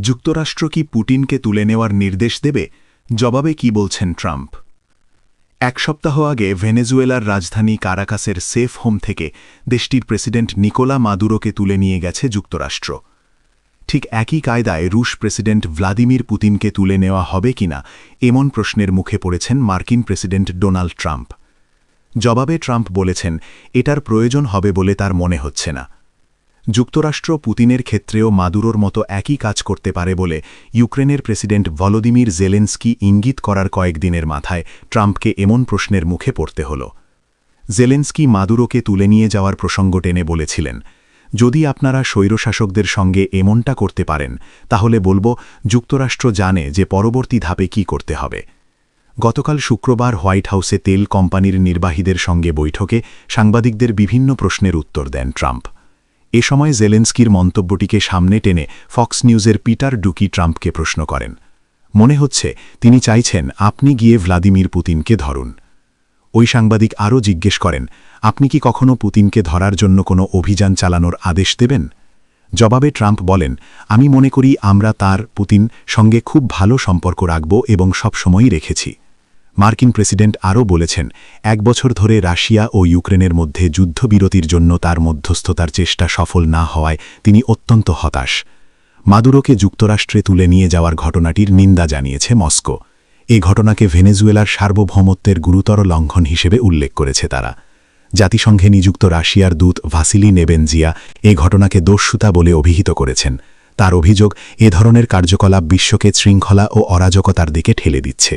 যুক্তরাষ্ট্র কি পুটিনকে তুলে নেওয়ার নির্দেশ দেবে? জবাবে কি বলছেন ট্রাম্প? এক সপ্তাহ আগে ভেনেজুয়েলার রাজধানী কারাকাসের সেফ হোম থেকে দেশটির প্রেসিডেন্ট নিকোলা মাদুরোকে তুলে নিয়ে গেছে যুক্তরাষ্ট্র। ঠিক একই কায়দায় রুশ প্রেসিডেন্ট ভ্লাদিমির পুতিনকে তুলে নেওয়া হবে কিনা এমন প্রশ্নের মুখে পড়েছেন মার্কিন প্রেসিডেন্ট ডোনাল্ড ট্রাম্প। জবাবে ট্রাম্প বলেছেন, এটার প্রয়োজন হবে বলে তার মনে হচ্ছে না। যুক্তরাষ্ট্র পুতিনের ক্ষেত্রেও মাদুরোর মতো একই কাজ করতে পারে বলে ইউক্রেনের প্রেসিডেন্ট ভলোদিমির জেলেন্সকি ইঙ্গিত করার কয়েকদিনের মাথায় ট্রাম্পকে এমন প্রশ্নের মুখে পড়তে হল। জেলেন্সকি মাদুরোকে তুলে নিয়ে যাওয়ার প্রসঙ্গ টেনে বলেছিলেন, যদি আপনারা স্বৈরশাসকদের সঙ্গে এমনটা করতে পারেন, তাহলে বলব যুক্তরাষ্ট্র জানে যে পরবর্তী ধাপে কি করতে হবে। গতকাল শুক্রবার হোয়াইট হাউসে তেল কোম্পানির নির্বাহীদের সঙ্গে বৈঠকে সাংবাদিকদের বিভিন্ন প্রশ্নের উত্তর দেন ট্রাম্প। এ সময় জেলেন্সকির মন্তব্যটিকে সামনে টেনে ফক্স নিউজের পিটার ডুকি ট্রাম্পকে প্রশ্ন করেন। মনে হচ্ছে, তিনি চাইছেন আপনি গিয়ে ভ্লাদিমির পুতিনকে ধরুন। ওই সাংবাদিক আরও জিজ্ঞেস করেন, আপনি কি কখনো পুতিনকে ধরার জন্য কোনো অভিযান চালানোর আদেশ দেবেন? জবাবে ট্রাম্প বলেন, আমি মনে করি আমরা তার, পুতিন, সঙ্গে খুব ভালো সম্পর্ক রাখব এবং সবসময়ই রেখেছি। মার্কিন প্রেসিডেন্ট আরও বলেছেন, এক বছর ধরে রাশিয়া ও ইউক্রেনের মধ্যে যুদ্ধবিরতির জন্য তার মধ্যস্থতার চেষ্টা সফল না হওয়ায় তিনি অত্যন্ত হতাশ। মাদুরোকে যুক্তরাষ্ট্রে তুলে নিয়ে যাওয়ার ঘটনাটির নিন্দা জানিয়েছে মস্কো। এই ঘটনাকে ভেনেজুয়েলার সার্বভৌমত্বের গুরুতর লঙ্ঘন হিসেবে উল্লেখ করেছে তারা। জাতিসংঘে নিযুক্ত রাশিয়ার দূত ভাসিলি নেবেনজিয়া এ ঘটনাকে দস্যুতা বলে অভিহিত করেছেন। তার অভিযোগ, এ ধরনের কার্যকলাপ বিশ্বকে শৃঙ্খলা ও অরাজকতার দিকে ঠেলে দিচ্ছে।